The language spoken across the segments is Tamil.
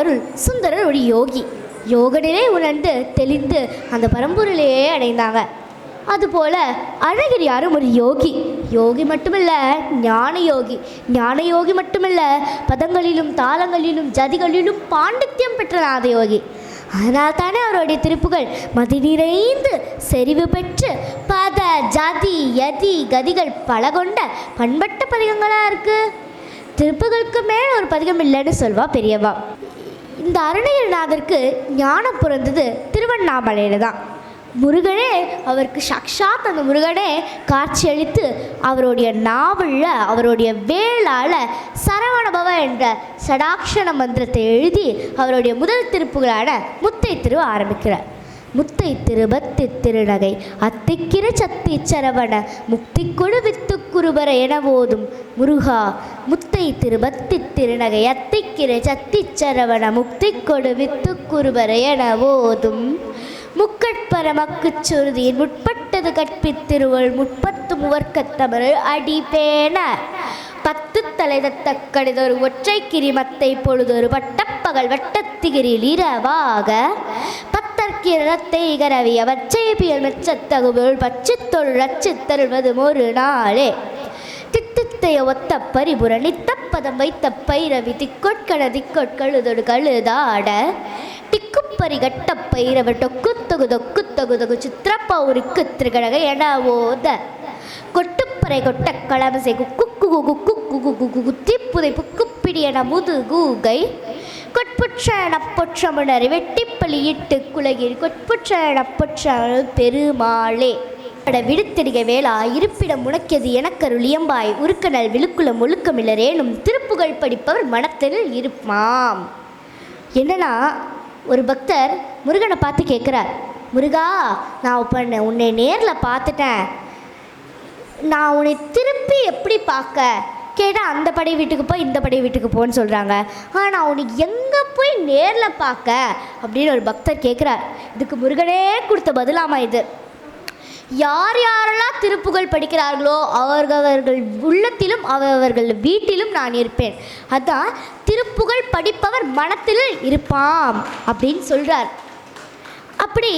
அருள் சுந்தரர் ஒரு யோகி. யோகனிலே உணர்ந்து தெளிந்து அந்த பரம்பூரிலேயே அடைந்தாங்க. அதுபோல அழகிரியாரும் ஒரு யோகி. யோகி மட்டுமல்ல ஞான யோகி. ஞான யோகி மட்டுமல்ல பதங்களிலும் தாளங்களிலும் ஜதிகளிலும் பாண்டித்யம் பெற்ற நாத யோகி. அதனால் தானே அவருடைய திருப்புகள் மதி நிறைந்து செறிவு பெற்று பத ஜாதி யதி கதிகள் பல கொண்ட பண்பட்ட பதிகங்களாக இருக்குது திருப்புகளுக்கு மேல் ஒரு பதிகம் இல்லைன்னு சொல்வா பெரியவா. இந்த அருணகிரிநாதருக்கு ஞானம் பிறந்தது திருவண்ணாமலையில் தான் முருகனே அவருக்கு சாக்ஷாத் அந்த முருகனே காட்சியளித்து அவருடைய நாவலில் அவருடைய வேளால் சரவணபவ என்ற சடாக்ஷண மந்திரத்தை எழுதி அவருடைய முதல் திருப்புகளான முத்தை திருவ ஆரம்பிக்கிறார். முத்தை திருபத்தி திருநகை அத்திக்கிர சத்தி சரவண முக்தி கொடு வித்து குருபர என போதும் முருகா முத்தை திருபத்தி திருநகை அத்திக்கிற சத்தி சரவண முக்தி கொடு வித்து குருபர என போதும் முக்கட்பரமக்குச் சுருதியின் முற்பட்டது கற்பித்திருவள் முற்பத்து முவர்க்கத்தமிழ் அடிபேன. பத்து தலை கடிதொரு ஒற்றை கிரிமத்தை பொழுதொரு பட்டப்பகல் வட்டத்திகிரில் இரவாக. கிரணத்தை கரவி அவற்றை பியல் மெச்சத்தகுபொருள் பச்சித்தொழு ரச்சித்தருள்வது ஒரு நாளே. தித்தித்தைய ஒத்த பரிபுரணி தப்பதம் வைத்த பைரவி திக்கொட்கட திக்கொட்கழுதொடு கழுதாட டிக்குப்பரி கட்ட பைரவ தொகு தொகு சித்திரப்பவுருக்கு திருகழக என ஓத. கொட்டுப்பறை கொட்ட களமசை குக்கு குகு குக்கு குகு குத்திப்புதை புக்குப்பிடி என முது கூகை கொட்புற்ற பொற்றமுணரி வெட்டிப்பலி குலகில் கொட்புற்ற பொற்ற பெருமாளே. அட விடுத்திடுக வேளா இருப்பிடம் உனக்கியது எனக்கருளியம்பாய் உருக்கனல் விழுக்குளம் ஒழுக்கமில்லரேனும் திருப்புகழ் படிப்பவர் மனத்தில் இருப்பாம். என்னன்னா ஒரு பக்தர் முருகனை பார்த்து கேட்குறார் முருகா நான் இப்போ உன்னை நேரில் பார்த்துட்டேன். நான் உன்னை திருப்பி எப்படி பார்க்க? கேட்டால் அந்த படை வீட்டுக்கு போய் இந்த படை வீட்டுக்கு போன்னு சொல்கிறாங்க ஆனால் உனக்கு எங்கே போய் நேரில் பார்க்க? அப்படின்னு ஒரு பக்தர் கேட்குறார் இதுக்கு முருகனே கொடுத்த பதிலாமா இது? யார் யாரெல்லாம் திருப்புகழ் படிக்கிறார்களோ அவர்கள் உள்ளத்திலும் அவர்கள் வீட்டிலும் நான் இருப்பேன். அதான் திருப்புகழ் படிப்பவர் மனத்தில் இருப்பாம் அப்படின்னு சொல்கிறார் அப்படி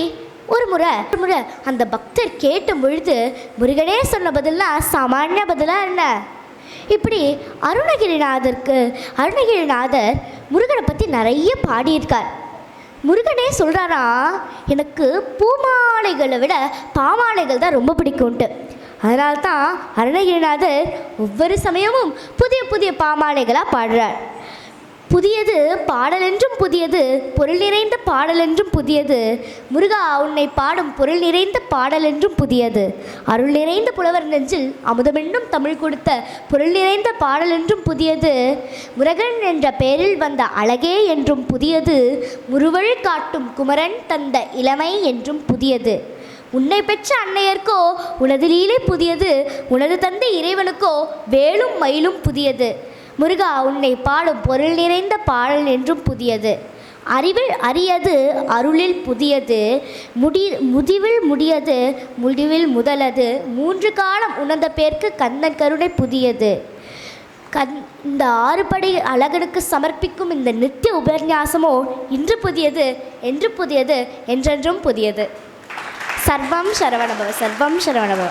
ஒரு முறை ஒரு முறை அந்த பக்தர் கேட்ட பொழுது முருகனே சொன்ன பதிலாக சாமானிய பதிலாக என்ன? இப்படி அருணகிரிநாதருக்கு அருணகிரிநாதர் முருகனை பற்றி நிறைய பாடியிருக்கார். முருகனே சொல்கிறாரா எனக்கு பூமாலைகளை விட பாமாலைகள் தான் ரொம்ப பிடிக்கும்ட்டு. அதனால்தான் அருணகிரிநாதர் ஒவ்வொரு சமயமும் புதிய புதிய பாமாலைகளாக பாடுறார். புதியது பாடலென்றும் புதியது பொருள் நிறைந்த பாடலென்றும் புதியது. முருகா உன்னை பாடும் பொருள் நிறைந்த பாடலென்றும் புதியது. அருள் நிறைந்த புலவர் நெஞ்சில் அமுதமென்னும் தமிழ் கொடுத்த பொருள் நிறைந்த பாடலென்றும் புதியது. முருகன் என்ற பெயரில் வந்த அழகே என்றும் புதியது. முருவழி காட்டும் குமரன் தந்த இளமை என்றும் புதியது. உன்னை பெற்ற அன்னையர்க்கோ உனது லீலை புதியது. உனது தந்தை இறைவனுக்கோ வேலும் மயிலும் புதியது. முருகா உன்னை பாடும் பொருள் நிறைந்த பாடல் என்றும் புதியது. அறிவில் அரியது அருளில் புதியது. முடி முதிவில் முடியது முடிவில் முதலது. மூன்று காலம் உணர்ந்த பேர்க்கு கந்தன் கருணை புதியது. கந் இந்த ஆறுபடை அழகனுக்கு சமர்ப்பிக்கும் இந்த நித்திய உபன்யாசமோ இன்று புதியது என்று புதியது என்றென்றும் புதியது. சர்வம் சரவணபவ சர்வம் சரவணபவ.